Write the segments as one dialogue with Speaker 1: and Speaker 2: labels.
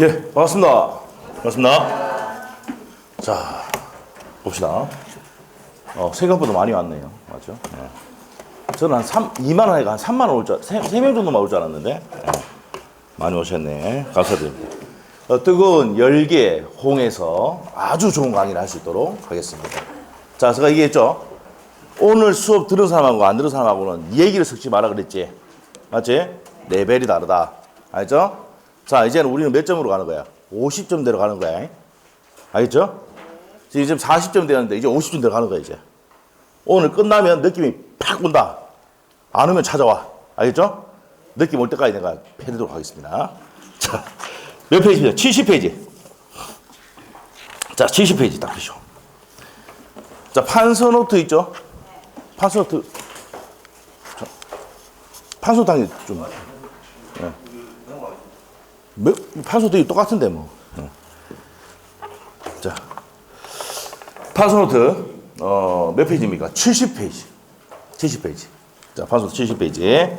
Speaker 1: 예, 반갑습니다. 반갑습니다. 자, 봅시다. 어, 생각보다 많이 왔네요. 맞죠? 예. 저는 한 3, 2만 원에가 한 3만 원 올 줄, 3명 정도만 올 줄 알았는데. 예. 많이 오셨네. 감사드립니다. 어, 뜨거운 열기에 홍해서 아주 좋은 강의를 할 수 있도록 하겠습니다. 자, 제가 얘기했죠? 오늘 수업 들은 사람하고 안 들은 사람하고는 얘기를 섞지 마라 그랬지. 맞지? 레벨이 다르다. 알죠? 자, 이제는 우리는 몇 점으로 가는 거야? 50점대로 가는 거야. 알겠죠? 지금 40점 되는데 이제 50점 대로 가는 거야, 이제. 오늘 끝나면 느낌이 팍 온다. 안 오면 찾아와. 알겠죠? 느낌 올 때까지 내가 패드도록 하겠습니다. 자, 몇 페이지입니다? 70페이지. 자, 70페이지 딱 보시오. 자, 판서 노트 있죠? 판서 노트. 자, 판서 당이 좀. 예. 노트 똑같은데 뭐. 예. 자, 판서 노트, 어, 몇 페이지입니까? 70페이지. 70페이지. 자, 판서 노트 70페이지.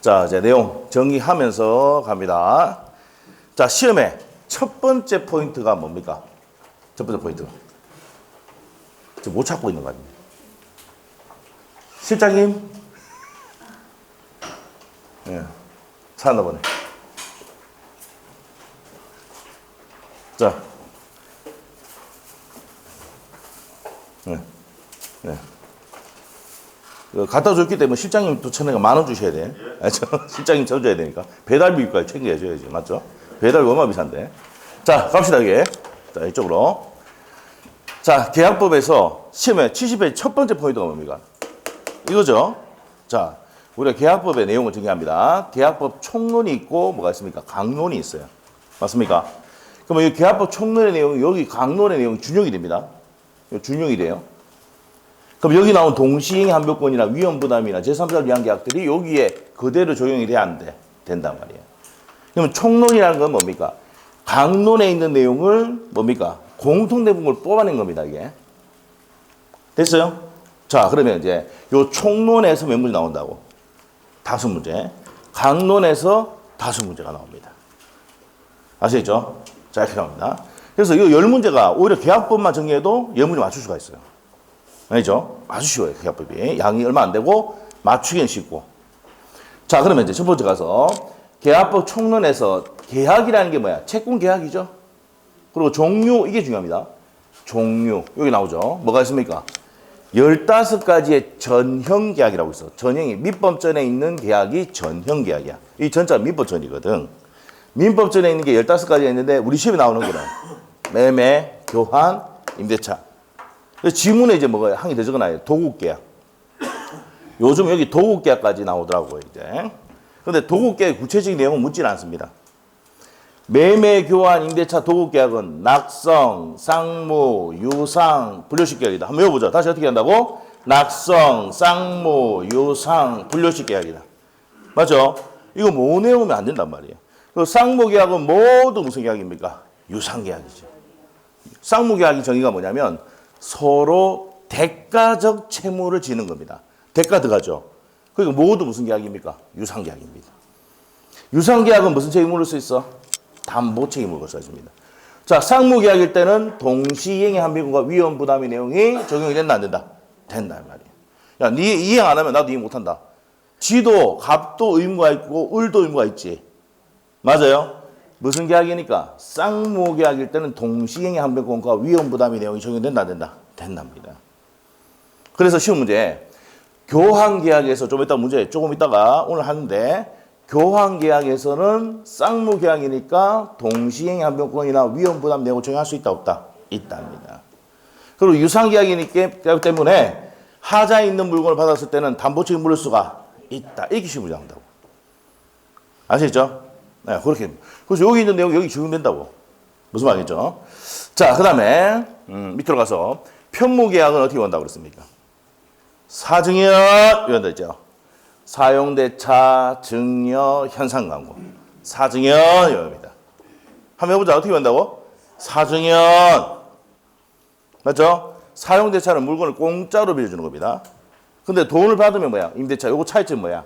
Speaker 1: 자, 이제 내용 정리하면서 갑니다. 자, 시험의 첫 번째 포인트가 뭡니까? 첫 번째 포인트. 지금 못 찾고 있는 거 아닙니까? 실장님? 예. 찾나 보네. 자. 예. 예. 그 갖다 줬기 때문에 실장님 또 천내가 만 원 주셔야 돼. 알죠? 실장님 쳐줘야 되니까. 배달비까지 챙겨줘야지. 맞죠? 배달비 얼마 비싼데. 자, 갑시다, 이게. 자, 이쪽으로. 자, 계약법에서 시험에 70회 첫 번째 포인트가 뭡니까? 이거죠. 자, 우리가 계약법의 내용을 정리합니다. 계약법 총론이 있고 뭐가 있습니까? 강론이 있어요. 맞습니까? 그러면 이 계약법 총론의 내용이 여기 강론의 내용이 준용이 됩니다. 준용이 돼요. 그럼 여기 나온 동시행 한별권이나 위험부담이나 제3자를 위한 계약들이 여기에 그대로 적용이 돼야 안 돼? 된단 말이에요. 그러면 총론이라는 건 뭡니까? 강론에 있는 내용을 뭡니까? 공통대목을 뽑아낸 겁니다, 이게. 됐어요? 자, 그러면 이제 요 총론에서 몇 문제 나온다고? 다섯 문제. 강론에서 다섯 문제가 나옵니다. 아시겠죠? 자, 이렇게 나옵니다. 그래서 이 열 문제가 오히려 계약법만 정리해도 열 문제 맞출 수가 있어요. 아니죠? 아주 쉬워요, 계약법이. 양이 얼마 안 되고 맞추기는 쉽고. 자, 그러면 이제 첫 번째 가서 계약법 총론에서 계약이라는 게 뭐야? 채권 계약이죠? 그리고 종류, 이게 중요합니다. 종류. 여기 나오죠? 뭐가 있습니까? 15가지의 전형 계약이라고 있어. 전형이 민법전에 있는 계약이 전형 계약이야. 이 전자 민법전이거든. 민법전에 있는 게 15가지가 있는데 우리 시험에 나오는 거는 매매, 교환, 임대차. 그래서 지문에 이제 뭐가 더 적어놔요. 도국계약. 요즘 여기 도국계약까지 나오더라고요, 이제. 근데 도국계약 구체적인 내용은 묻지는 않습니다. 매매, 교환, 임대차, 도국계약은 낙성, 쌍무, 유상, 분료식 계약이다. 한번 외워보자. 다시 어떻게 한다고? 낙성, 쌍무, 유상, 분료식 계약이다. 맞죠? 이거 뭐 내우면 안 된단 말이에요. 그 쌍무 계약은 모두 무슨 계약입니까? 유상 계약이죠. 쌍무 계약의 정의가 뭐냐면 서로 대가적 채무를 지는 겁니다. 대가 들어가죠. 그러니까 모두 무슨 계약입니까? 유상 계약입니다. 유상 계약은 무슨 물을 수 있어? 담보 수 있습니다. 자, 쌍무 계약일 때는 동시이행의 한비군과 위험 부담의 내용이 적용이 된다 안 된다? 된다 이 말이야. 야, 네 이행 안 하면 나도 이행 못 한다. 지도 갑도 의무가 있고 을도 의무가 있지. 맞아요? 무슨 계약이니까 쌍무 계약일 때는 동시행의 한백권과 위험 부담의 내용이 적용된다 안 된다? 된답니다. 그래서 쉬운 문제 교환 계약에서 좀 이따 문제 조금 이따가 오늘 하는데 교환 계약에서는 쌍무 계약이니까 동시행의 한백권이나 위험 부담 내용을 적용할 수 있다 없다? 있답니다. 그리고 유상 계약이니까 때문에 하자에 있는 물건을 받았을 때는 담보 책임 물을 수가 있다. 쉬운 문제 나온다고. 아시겠죠? 네, 그렇게. 그래서 여기 있는 내용이 여기 적용된다고. 무슨 말이죠? 자, 그 다음에, 음, 밑으로 가서, 편무계약은 어떻게 한다고 그랬습니까? 사증여, 이런 데 있죠. 사용대차, 증여, 현상광고. 사증여, 이겁니다. 한번 해보자. 어떻게 한다고? 사증여. 맞죠? 사용대차는 물건을 공짜로 빌려주는 겁니다. 근데 돈을 받으면 뭐야? 임대차. 요거 차이점 뭐야?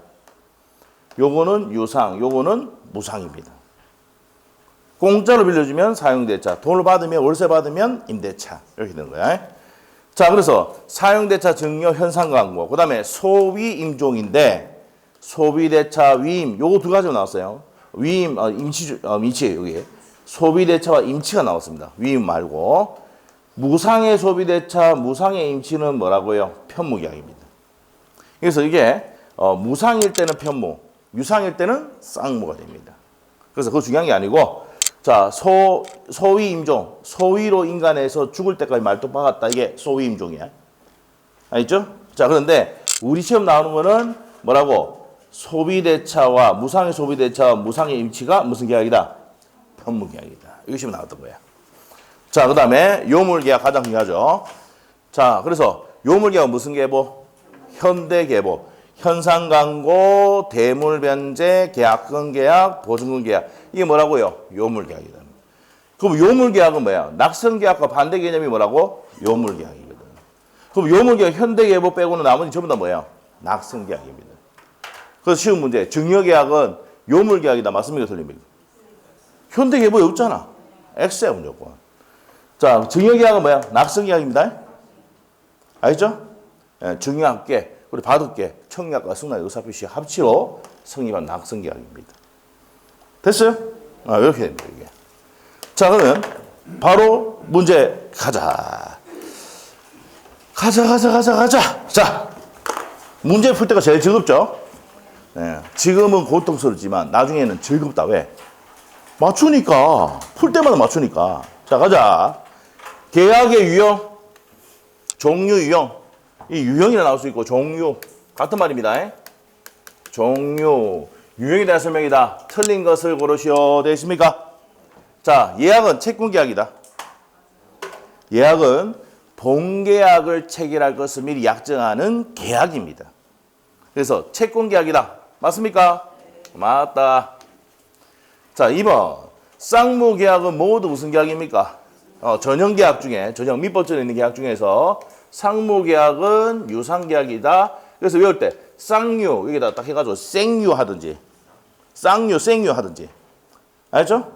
Speaker 1: 요거는 유상, 요거는 무상입니다. 공짜로 빌려주면 사용대차, 돈을 받으면 월세 받으면 임대차 이렇게 되는 거야. 자, 그래서 사용대차 증여 현상 광고, 그 다음에 소위 임종인데 소비대차 위임 요거 두 가지가 나왔어요. 위임 어, 임치 어, 임치 여기 소비대차와 임치가 나왔습니다. 위임 말고 무상의 소비대차, 무상의 임치는 뭐라고요? 편무계약입니다. 그래서 이게 어, 무상일 때는 편무, 유상일 때는 쌍무가 됩니다. 그래서 그거 중요한 게 아니고 자, 소, 소위 임종, 소위로 인간에서 죽을 때까지 말도 박았다. 이게 소위 임종이야. 알겠죠? 자, 그런데 우리 시험 나오는 거는 뭐라고? 소비대차와 무상의 소비대차와 무상의 임치가 무슨 계약이다? 편무계약이다. 이거 시험 나왔던 거야. 자, 그 다음에 요물 계약 가장 중요하죠. 자, 그래서 요물 계약은 무슨 계보? 현대 계보. 현상 광고, 대물 변제, 계약금 계약, 보증금 계약. 이게 뭐라고요? 요물 계약이다. 그럼 요물 계약은 뭐야? 낙선 계약과 반대 개념이 뭐라고? 요물 계약이거든. 그럼 요물 계약 현대 계보 빼고는 나머지 전부 다 뭐야? 낙선 계약입니다. 그래서 쉬운 문제. 증여 계약은 요물 계약이다. 맞습니까? 틀립니까? 현대 계보에 없잖아. X야 무조건. 자, 증여 계약은 뭐야? 낙선 계약입니다. 알죠? 예, 증여합계, 우리 받을게, 청약과 승낙 의사표시 합치로 성립한 낙선계약입니다. 됐어요? 아, 이렇게 됩니다, 이게. 자, 그러면 바로 문제 가자. 가자, 가자, 가자, 가자. 자, 문제 풀 때가 제일 즐겁죠? 예, 지금은 고통스럽지만 나중에는 즐겁다. 왜? 맞추니까. 풀 때마다 맞추니까. 자, 가자. 계약의 유형, 종류 유형. 이 유형이라 나올 수 있고 종류 같은 말입니다. 종류 유형에 대한 설명이다. 틀린 것을 고르시오. 되십니까? 자, 예약은 채권 계약이다. 예약은 본계약을 체결할 것을 미리 약정하는 계약입니다. 그래서 채권 계약이다. 맞습니까? 맞다. 자, 2번. 쌍무 계약은 모두 무슨 계약입니까? 어, 전형 계약 중에, 전형 민법전에 있는 계약 중에서 상무 계약은 유상 계약이다. 그래서 외울 때 쌍유 여기다 딱 해가지고 생유 하든지 쌍유 생유 하든지 알죠?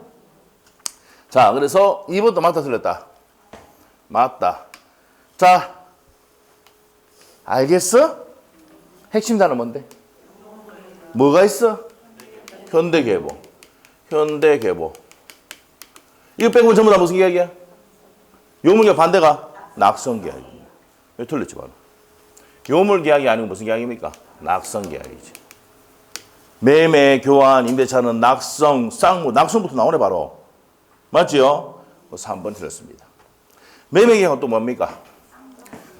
Speaker 1: 자 그래서 2번도 맞다 틀렸다. 맞다. 자 알겠어? 핵심 단어 뭔데? 뭐가 있어? 현대계보. 현대계보. 이거 빼고 전부 다 무슨 계약이야? 요물계 반대가 낙선계약입니다. 왜 틀렸지 바로. 요물계약이 아니고 무슨 계약입니까? 낙선계약이지. 매매, 교환, 임대차는 낙성, 쌍무, 낙선부터 나오네 바로. 맞지요? 3번 틀렸습니다. 매매 계약은 또 뭡니까?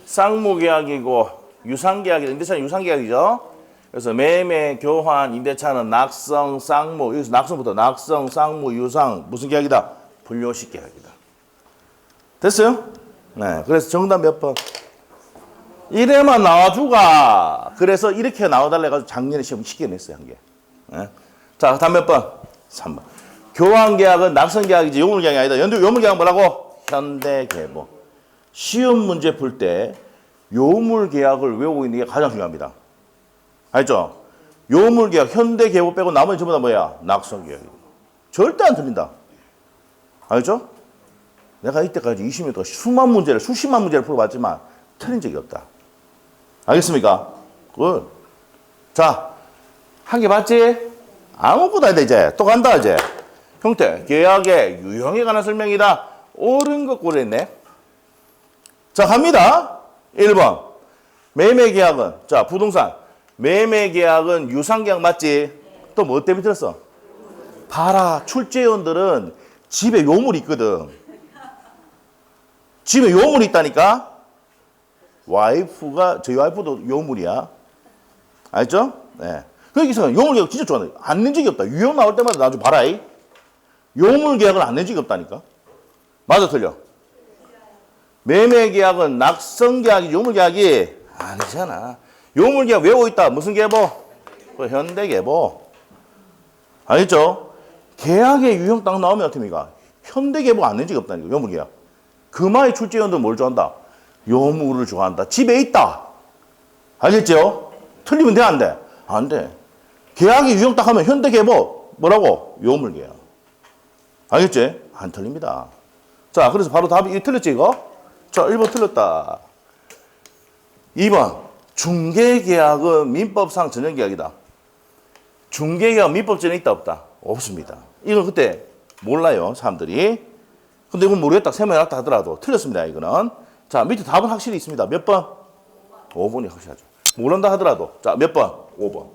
Speaker 1: 쌍무 계약이고 유상 계약이 임대차는 유상 계약이죠. 그래서 매매, 교환, 임대차는 낙성, 쌍무 여기서 낙성부터 낙성, 쌍무, 유상 무슨 계약이다? 분료식 계약이다. 됐어요? 네. 그래서 정답 몇 번? 이래만 나와주가. 그래서 이렇게 나와달래 가지고 작년에 시험 쉽게 냈어요 한 개. 네. 자, 다음 몇 번? 3번. 교환 계약은 낙선 계약이지 요물 계약이 아니다. 연두 요물 계약 뭐라고? 현대 계보. 시험 문제 풀 때 요물 계약을 외우고 있는 게 가장 중요합니다. 알죠? 요물 계약 현대 계보 빼고 나머지 전부 다 뭐야? 낙선 계약. 절대 안 틀린다. 알죠? 내가 이때까지 20년 동안 수만 문제를, 수십만 문제를 풀어봤지만 틀린 적이 없다. 알겠습니까? 굿. 자, 한 개 봤지? 아무것도 아니다, 이제. 또 간다, 이제. 형태, 계약의 유형에 관한 설명이다. 옳은 것 고랬네. 자, 갑니다. 1번. 매매 계약은, 자, 부동산. 매매 계약은 유상 계약 맞지? 또 뭐 때문에 들었어? 봐라, 출제원들은 집에 요물이 있거든. 집에 요물이 있다니까? 와이프가, 저희 와이프도 요물이야. 알죠? 네. 거기서 요물 계약 진짜 좋아하네. 안낸 적이 없다. 유형 나올 때마다 나 좀 봐라. 이. 요물 계약을 안 낸 적이 없다니까? 맞아, 틀려? 매매 계약은 낙성 계약이 요물 계약이 아니잖아. 요물 계약 외우고 있다. 무슨 계보? 그 현대 계보. 알겠죠? 계약의 유형 딱 나오면 어떻습니까? 현대 계보 안 낸 적이 없다니까. 요물 계약. 금화의 출제원들 뭘 좋아한다? 요물을 좋아한다. 집에 있다. 알겠죠? 틀리면 돼, 안 돼? 안 돼. 계약이 유형 딱 하면 현대 계보 뭐라고? 요물 계약. 알겠지? 안 틀립니다. 자, 그래서 바로 답이 이 틀렸지, 이거? 자, 1번 틀렸다. 2번. 중개계약은 민법상 전형계약이다. 중개계약 민법전에 있다, 없다? 없습니다. 이건 그때 몰라요, 사람들이. 근데 이건 모르겠다, 세명해놨다 하더라도 틀렸습니다, 이거는. 자, 밑에 답은 확실히 있습니다. 몇 번? 5번이 확실하죠. 모른다 하더라도. 자, 몇 번? 5번.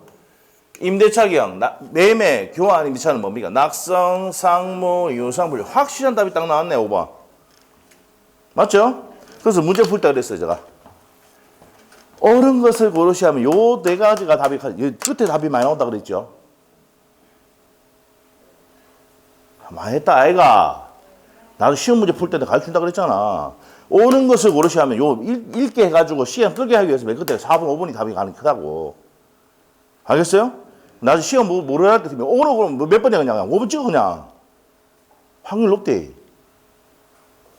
Speaker 1: 임대차 계약, 나- 매매, 교환 임대차는 뭡니까? 낙성, 상무, 유상분류. 확실한 답이 딱 나왔네, 5번. 맞죠? 그래서 문제 풀 때 그랬어요, 제가. 옳은 것을 고르시 하면 요 네 가지가 답이, 끝에 답이 많이 나온다 그랬죠? 많이 했다, 아이가. 나도 시험 문제 풀때 가르친다 그랬잖아. 옳은 것을 고르시 하면 요 읽, 읽게 해가지고 시험 끌게 하기 위해서 맨 끝에 4번, 5번이 답이 가는 크다고. 알겠어요? 나중에 시험 뭐, 모르할 때, 오늘 그럼 몇 번이야, 그냥. 5번 찍어, 그냥. 확률 높대.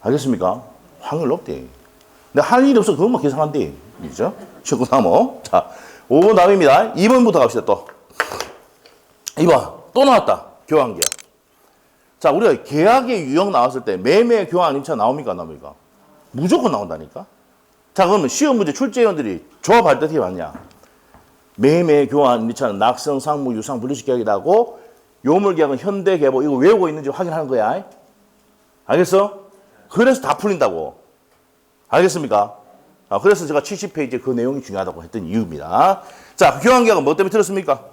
Speaker 1: 알겠습니까? 확률 높대. 근데 할 일이 없어. 그것만 계산한대. 그죠? 시험 끝나면. 자, 5번 답입니다. 2번부터 갑시다, 또. 2번. 또 나왔다. 교환계약. 자, 우리가 계약의 유형 나왔을 때 매매, 교환, 임차 나옵니까, 안 나옵니까? 무조건 나온다니까? 자, 그러면 시험 문제 출제위원들이 조합할 때 어떻게 맞냐? 매매, 교환, 임차는 낙성, 상무, 유상, 분리식 계약이라고 요물계약은 현대개보 이거 외우고 있는지 확인하는 거야. 알겠어? 그래서 다 풀린다고. 알겠습니까? 아, 그래서 제가 70페이지 그 내용이 중요하다고 했던 이유입니다. 자, 교환계약은 뭐 때문에 들었습니까?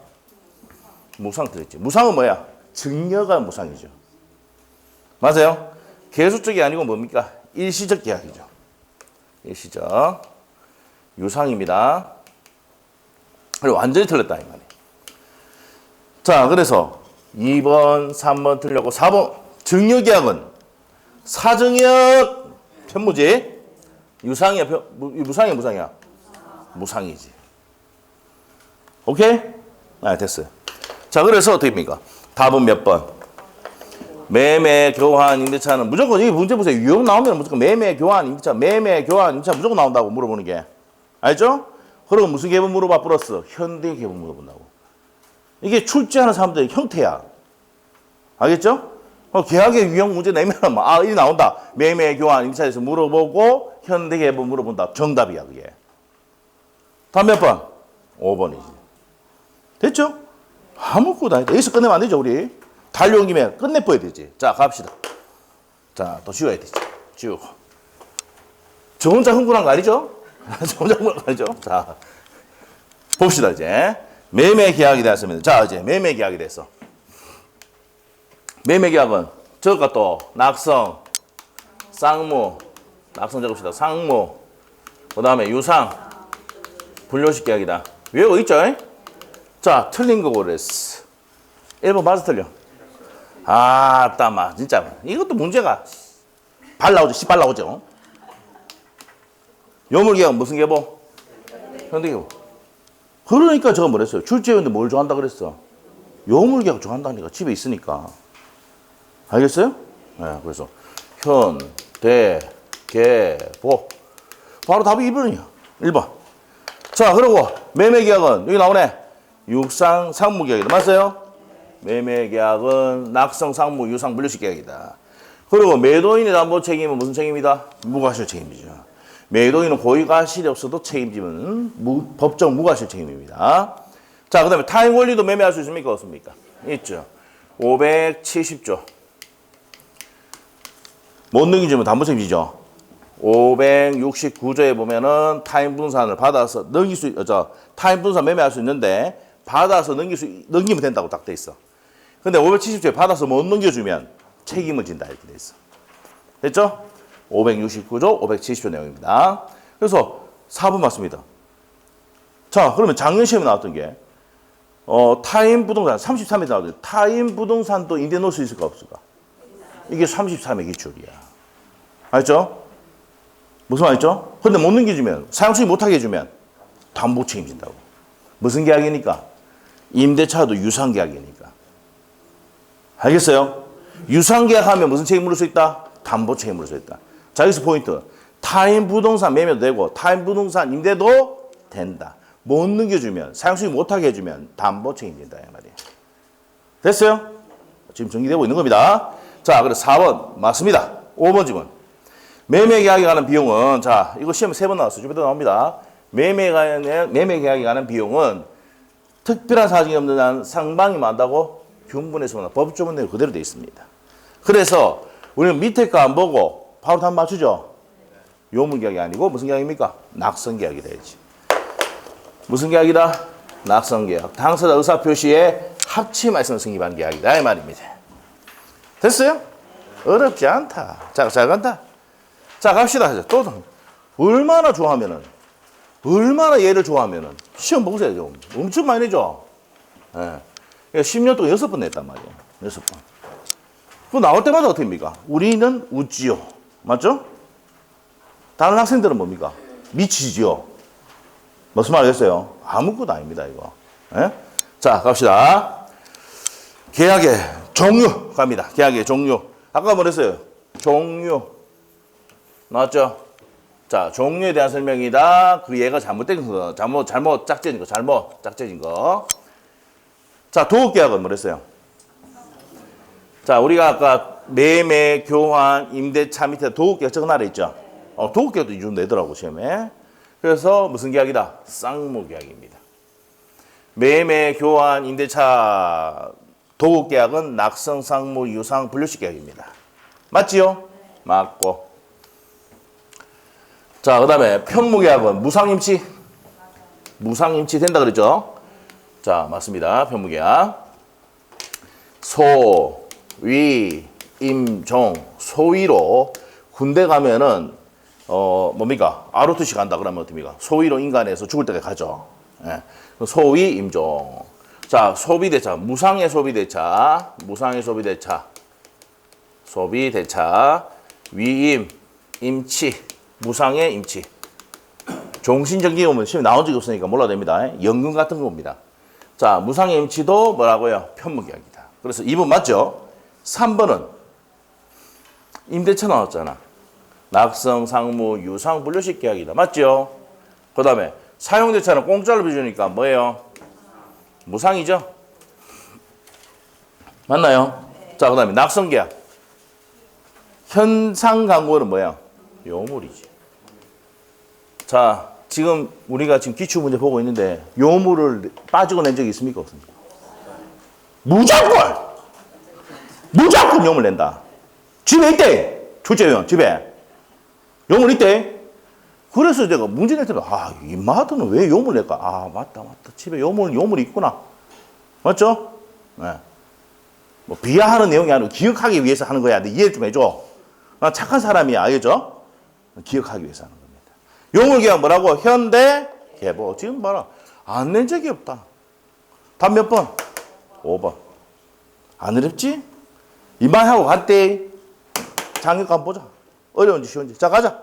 Speaker 1: 무상 들었지. 무상은 뭐야? 증여가 무상이죠. 맞아요? 계수적이 아니고 뭡니까? 일시적 계약이죠. 일시적. 유상입니다. 그리고 완전히 틀렸다, 이 말이에요. 자, 그래서 2번, 3번 틀렸고, 4번. 증여계약은 사증역 편무지. 유상이야, 편, 무, 무상이야, 무상이야? 무상이지. 오케이? 아, 됐어요. 자, 그래서 어떻게 됩니까? 답은 몇 번? 매매, 교환, 임대차는 무조건, 이 문제 보세요. 유형 나오면 무조건 매매, 교환, 임대차, 매매, 교환, 임대차 무조건 나온다고 물어보는 게. 알죠? 그리고 무슨 계분 물어봐? 플러스 현대 계분 물어본다고. 이게 출제하는 사람들의 형태야. 알겠죠? 어, 계약의 유형 문제 내면 뭐, 아, 이 나온다. 매매, 교환, 임차에서 물어보고 현대 계분 물어본다. 정답이야, 그게. 다음 몇 번? 5번이지. 됐죠? 아무것도 아니다. 여기서 끝내면 안 되죠, 우리. 달려온 김에 끝내버야 되지. 자, 갑시다. 자, 또 지워야 되지. 지우고. 저 혼자 흥분한 거 아니죠? 저 혼자 흥분한 거 아니죠? 자, 봅시다, 이제. 매매 계약이 되었습니다. 자, 이제 매매 계약이 됐어. 매매 계약은 저것과 또 낙성, 쌍무, 낙성 적읍시다. 상무, 그 다음에 유상, 분료식 계약이다. 외우고 있죠? 자, 틀린 거 그랬어. 1번 맞아 틀려. 아, 따마 진짜 이것도 문제가 발 나오죠. 씨발 나오죠. 요물계약 무슨 계보? 현대계보. 그러니까 저거 뭐랬어요? 출제위원들 뭘 좋아한다 그랬어? 요물계약 좋아한다니까 집에 있으니까. 알겠어요? 네, 그래서 현대계보. 바로 답이 2번이야. 1번. 자, 그리고 매매계약은 여기 나오네. 육상 상무계약이다. 맞아요? 매매계약은 낙성 상무 유상 분류식 계약이다. 그리고 매도인의 담보 책임은 무슨 책임이다? 무과실 책임이죠. 매도인은 고의과실이 없어도 책임지면 무, 법정 무과실 책임입니다. 자, 그 다음에 타임 권리도 매매할 수 있습니까? 없습니까? 있죠. 570조. 못 넘기주면 담보 책임지죠. 569조에 보면은 타임 분산을 받아서 넘길 수, 있- 저 타임 분산 매매할 수 있는데 받아서 넘길 수, 있- 넘기면 된다고 딱 돼 있어. 근데 570조에 받아서 못 넘겨주면 책임을 진다 이렇게 돼 있어. 됐죠? 569조, 570조 내용입니다. 그래서 4번 맞습니다. 자, 그러면 작년 시험에 나왔던 게 어, 타임 부동산 33에 나왔는데 타임 부동산도 인대 넣을 수 있을까 없을까? 이게 33의 기출이야. 알죠? 무슨 말이죠? 근데 못 넘겨주면 사용수익 못하게 해주면 담보 책임진다고. 무슨 계약이니까? 임대차도 유상 계약이니까. 알겠어요? 유상계약 하면 무슨 책임 물을 수 있다? 담보 책임 물을 수 있다. 자, 여기서 포인트. 타임 부동산 매매도 되고 타임 부동산 임대도 된다. 못 넘겨주면 사용수익 못하게 해주면 담보 책임진다 이 말이에요. 됐어요? 지금 정리되고 있는 겁니다. 자, 그래서 4번 맞습니다. 5번 질문. 매매 계약에 관한 비용은 자, 이거 시험에 세번 나왔어요. 주변에 나옵니다. 매매 관련 매매 계약에 관한 비용은 특별한 사정이 없는 한 상방이 만다고 균분해서 법조문 내용 그대로 되어 있습니다. 그래서 우리는 밑에 거 안 보고 바로 답 맞추죠. 요물 계약이 아니고 무슨 계약입니까? 낙선 계약이 돼야지. 무슨 계약이다? 낙선 계약. 당사자 의사 표시에 합치 말씀 승인한 계약이다 이 말입니다. 됐어요? 어렵지 않다. 자, 잘 간다. 자, 갑시다. 또 얼마나 좋아하면은 얼마나 얘를 좋아하면은 시험 보세요. 좀. 엄청 많이 내죠. 예. 10년 동안 여섯 번 냈단 말이에요. 여섯 번. 그 나올 때마다 어떻게 합니까? 우리는 웃지요. 맞죠? 다른 학생들은 뭡니까? 미치지요. 무슨 말 하겠어요? 아무것도 아닙니다, 이거. 예? 자, 갑시다. 계약의 종류 갑니다. 계약의 종류. 아까 뭐랬어요? 종류. 나왔죠? 자, 종류에 대한 설명이다. 그 얘가 잘못된 거, 잘못, 잘못 짝재진 거, 잘못 짝재진 거. 자, 도급계약은 뭐랬어요? 자, 우리가 아까 매매, 교환, 임대차 밑에 도급계약 적어놔라 있죠? 어, 도급계약도 이주 내더라고, 시험에. 그래서 무슨 계약이다? 쌍무계약입니다. 매매, 교환, 임대차, 도급계약은 낙성, 쌍무, 유상, 분류식 계약입니다. 맞지요? 맞고. 자, 그 다음에 편무계약은 무상임치? 무상임치 된다 그랬죠? 자, 맞습니다. 편무계약. 소, 위, 임, 종, 소위로 군대 가면은 어 뭡니까? 아로트시 간다 그러면 어떻습니까? 소위로 인간에서 죽을 때까지 가죠. 예. 소위 임종. 자 소비대차. 무상의 소비대차. 무상의 소비대차. 소비대차. 위임 임치. 무상의 임치. 종신정기 오면 시험 나온 적이 없으니까 몰라도 됩니다. 연금 같은 겁니다 자 무상의 임치도 뭐라고요 편무계약이다 그래서 2번 맞죠 3번은 임대차 나왔잖아 낙성, 상무, 유상, 분류식 계약이다. 맞죠? 그 다음에 사용대차는 공짜로 비주니까 뭐예요? 무상이죠? 맞나요? 자, 그 다음에 낙성 계약. 현상 광고는 뭐야? 요물이지. 자, 지금 우리가 지금 기출 문제 보고 있는데 요물을 빠지고 낸 적이 있습니까? 없습니까? 무조건! 무조건 요물 낸다. 집에 있대! 출제위원, 집에. 요물 있대. 그래서 제가 문제 낼 때는 아, 이 마드는 왜 요물 낼까? 아, 맞다, 맞다. 집에 요물, 요물이 있구나. 맞죠? 네. 뭐, 비하하는 내용이 아니고 기억하기 위해서 하는 거야. 근데 이해 좀 해줘. 나 착한 사람이야. 알겠죠? 기억하기 위해서 하는 겁니 다. 요물 계약 뭐라고? 현대 개보. 지금 봐라. 안 낸 적이 없다. 답 몇 번? 5번. 안 어렵지? 이만 하고 갔대. 장혁 한번 보자. 어려운지 쉬운지. 자, 가자.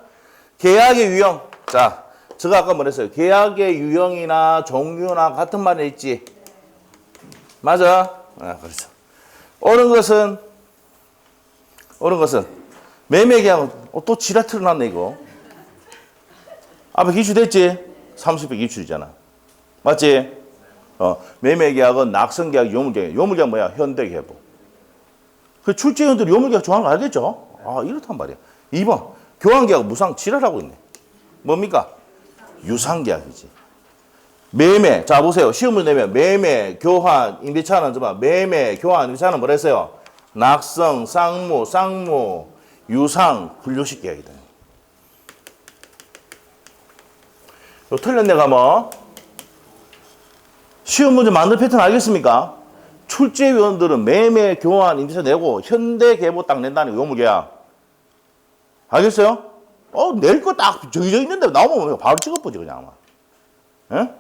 Speaker 1: 계약의 유형. 자, 제가 아까 뭐랬어요? 계약의 유형이나 종류나 같은 말이 있지. 맞아? 아, 그렇죠. 옳은 것은, 옳은 것은, 매매 계약은, 어, 또 지라 틀어놨네, 이거. 앞에 기출됐지? 30배 기출이잖아. 맞지? 어, 매매 계약은 낙선 계약, 요물 계약. 요물 계약 뭐야? 현대 계보. 그 출제위원들이 요물 계약 좋아하는 거 알겠죠? 아, 이렇단 말이야. 2번 교환계약 무상 지랄하고 있네. 뭡니까? 유상계약이지. 매매. 자 보세요. 시험을 내면 매매, 교환, 임대차는 좀 봐. 매매, 교환, 임대차는 뭐라 했어요? 낙성, 쌍무, 쌍무, 유상, 분류식 계약이다. 요 틀렸네 가면 시험 문제 만들 패턴 알겠습니까? 출제위원들은 매매, 교환, 임대차 내고 현대 계보 딱 낸다는 거 요무계약. 알겠어요? 어, 낼 거 딱 정해져 있는데 나오면 바로 찍어보지, 그냥 아마. 예?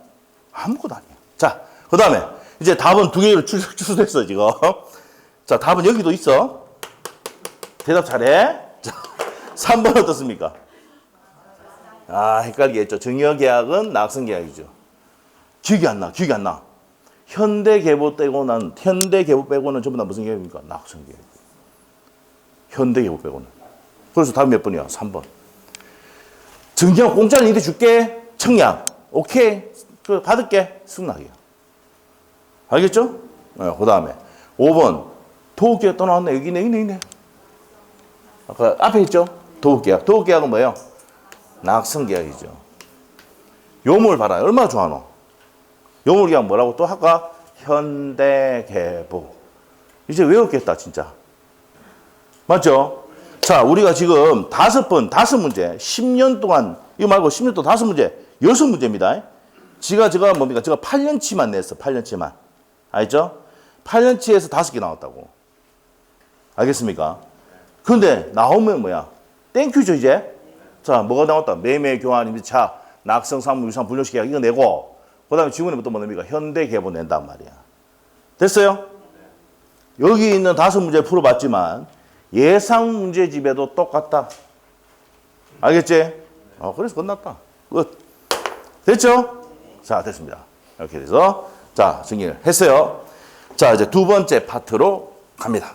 Speaker 1: 아무것도 아니야. 자, 그 다음에, 이제 답은 두 개를 출, 출수됐어, 지금. 자, 답은 여기도 있어. 대답 잘해. 자, 3번 어떻습니까? 아, 헷갈리겠죠. 정여계약은 낙선계약이죠. 기억이 안 나, 기억이 안 나. 현대개보 빼고는, 현대개보 빼고는 전부 다 무슨 계약입니까? 낙선계약. 현대개보 빼고는. 그래서 답이 몇 번이야? 3번. 정기형 공짜로 니한테 줄게. 청약. 오케이. 그 받을게. 승낙이야. 알겠죠? 네, 그 다음에 5번. 도우기에 떠나왔네. 여기 있네, 여기 있네, 여기 있네. 그 앞에 있죠? 도급계약. 도급계약은 뭐예요? 낙성계약이죠. 요물 봐라. 얼마나 좋아하노? 요물계약 뭐라고 또 할까? 현대개복. 이제 외웠겠다, 진짜. 맞죠? 자, 우리가 지금 다섯 번, 다섯 문제, 10년 동안, 이거 말고 10년 동안 다섯 문제, 여섯 문제입니다. 지가, 제가 뭡니까? 제가 8년치만 냈어, 8년치만. 알죠? 8년치에서 다섯 개 나왔다고. 알겠습니까? 근데 나오면 뭐야? 땡큐죠, 이제? 자, 뭐가 나왔다? 매매 교환, 임차, 낙성 상무 유산 분류식 계약 이거 내고, 그 다음에 지문에 또뭐 냅니까? 현대 개보 낸단 말이야. 됐어요? 여기 있는 다섯 문제 풀어봤지만, 예상 문제집에도 똑같다. 알겠지? 어, 그래서 끝났다. 끝. 됐죠? 자, 됐습니다. 이렇게 돼서, 자, 정리를 했어요. 자, 이제 두 번째 파트로 갑니다.